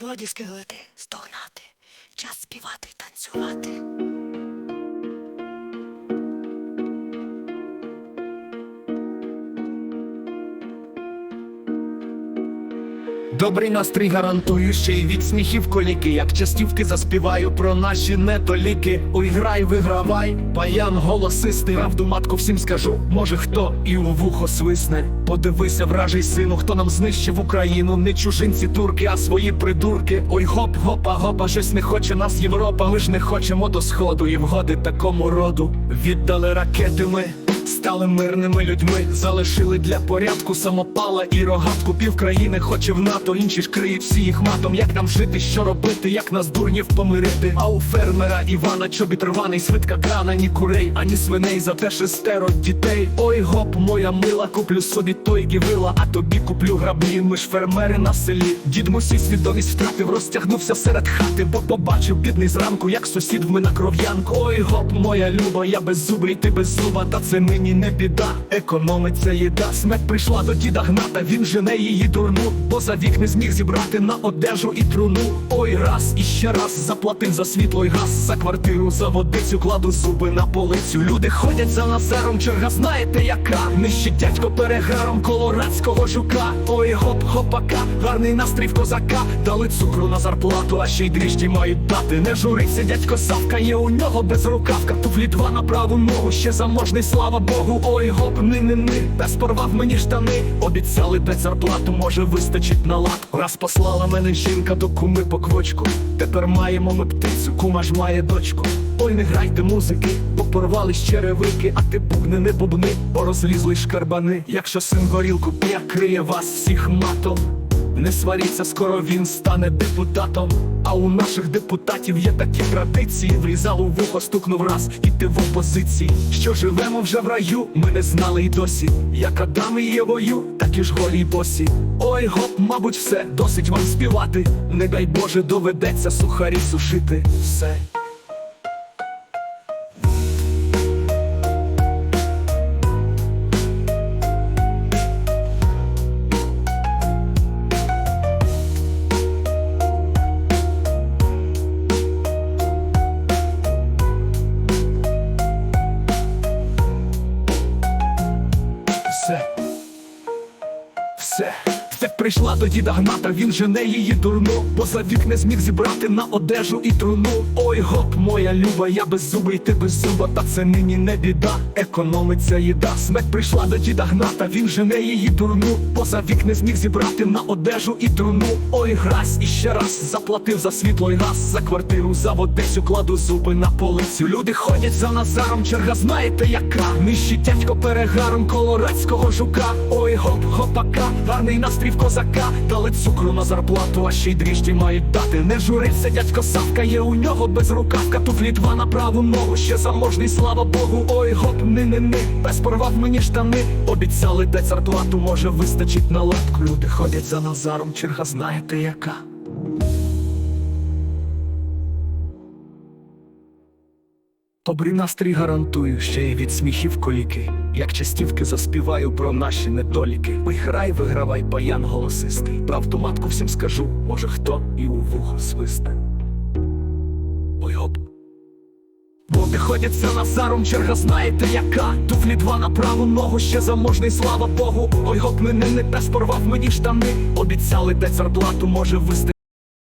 Плодіски лети, стогнати, час співати, танцювати. Добрий настрій гарантую ще й від сміхів коліки, як частівки заспіваю про наші недоліки. Ой, грай, вигравай, паян голосистий, правду матку всім скажу. Може хто і у вухо свисне. Подивися, вражий сину, хто нам знищив Україну. Не чужинці турки, а свої придурки. Ой, гоп, гопа, гопа, щось не хоче нас Європа. Ми ж не хочемо до сходу і вгоди такому роду. Віддали ракети ми. Стали мирними людьми, залишили для порядку самопала і рогатку. Пів країни хоче в НАТО, інші ж криють всі їх матом. Як нам жити, що робити, як нас дурнів помирити? А у фермера Івана чобіт рваний, свитка крана, ні курей, ані свиней, зате шестеро дітей. Ой, гоп, моя мила, куплю собі той гівила, а тобі куплю граблі. Ми ж фермери на селі. Дід мусій свідомість втратив, розтягнувся серед хати, бо побачив бідний зранку, як сусід в мене кров'янку. Ой, гоп, моя люба, я без зуби, ти без зуба, та це мені не біда. Економиться їда. Смерть прийшла до діда гната, він жене її дурну, бо за вік не зміг зібрати на одежу і труну. Ой, раз і ще раз заплатив за світло й газ, за квартиру, за водицю, кладу зуби на полицю. Люди ходять за назером, черга, знаєте яка? Нищить дядько перегаром колорадського жука. Ой, гоп, гопака, гарний настрій в козака. Дали цукру на зарплату, а ще й дріжджі мають дати. Не журиться, дядько Савка, є у нього безрукавка. Туфлі два на праву ногу, ще заможний, слава Богу. Ой, гоп, ни ни ни Пес порвав мені штани. Обіцяли дать зарплату, може вистачить на лад. Раз послала мене жінка до куми по квочку. Тепер маємо ми птицю, кума ж має дочку. Ой, не грайте музики, бо порвали черевики, а ти бубни не бубни, бо розлізли шкарбани. Якщо син горілку п'є, криє вас всіх матом. Не сваріться, скоро він стане депутатом. А у наших депутатів є такі традиції. Врізав у вухо, стукнув раз, і ти в опозиції. Що живемо вже в раю, ми не знали й досі. Як Адами і Євою, так і ж голі босі. Ой, гоп, мабуть, все, досить вам співати. Не дай Боже, доведеться сухарі сушити. Все. Все. Все. Все прийшла до діда гната, він жене її дурну, бо за вік не зміг зібрати на одежу і труну. Ой, гоп, моя люба, я без зуби, і ти без зуба, та це нині не біда, економиться їда. Смерть прийшла до діда гната, він жене її дурну, бо за вік не зміг зібрати на одежу і труну. Ой, грась, і ще раз заплатив за світло й газ, за квартиру, за водицю, кладу зуби на полицю. Люди ходять за Назаром, черга, знаєте яка? Нищить дядько перегаром колорадського жука. Ой, гоп, гопака, гарний настрій в козака. Дали цукру на зарплату, а ще й дріжджі мають дати. Не журиться, дядько Савка, є у нього безрукавка. Туфлі два на праву ногу, ще заможний, слава Богу. Ой, гоп, ни ни ни Пес порвав мені штани. Обіцяли дать зарплату, може вистачить на лад. Люди ходять за Назаром, черга, знаєте яка? Добрий настрій гарантую, ще й від сміхів коліки. Як частівки заспіваю про наші недоліки. Ой, грай, вигравай, баян голосистий. Правду матку всім скажу, може хто і у вухо свисне. Ой, гоп. Боги ходять за Назаром, черга знаєте яка Туфлі два на праву ногу, ще заможний, слава Богу Ой, гоп, мене не пес порвав мені штани Обіцяли дать зарплату, може вистачить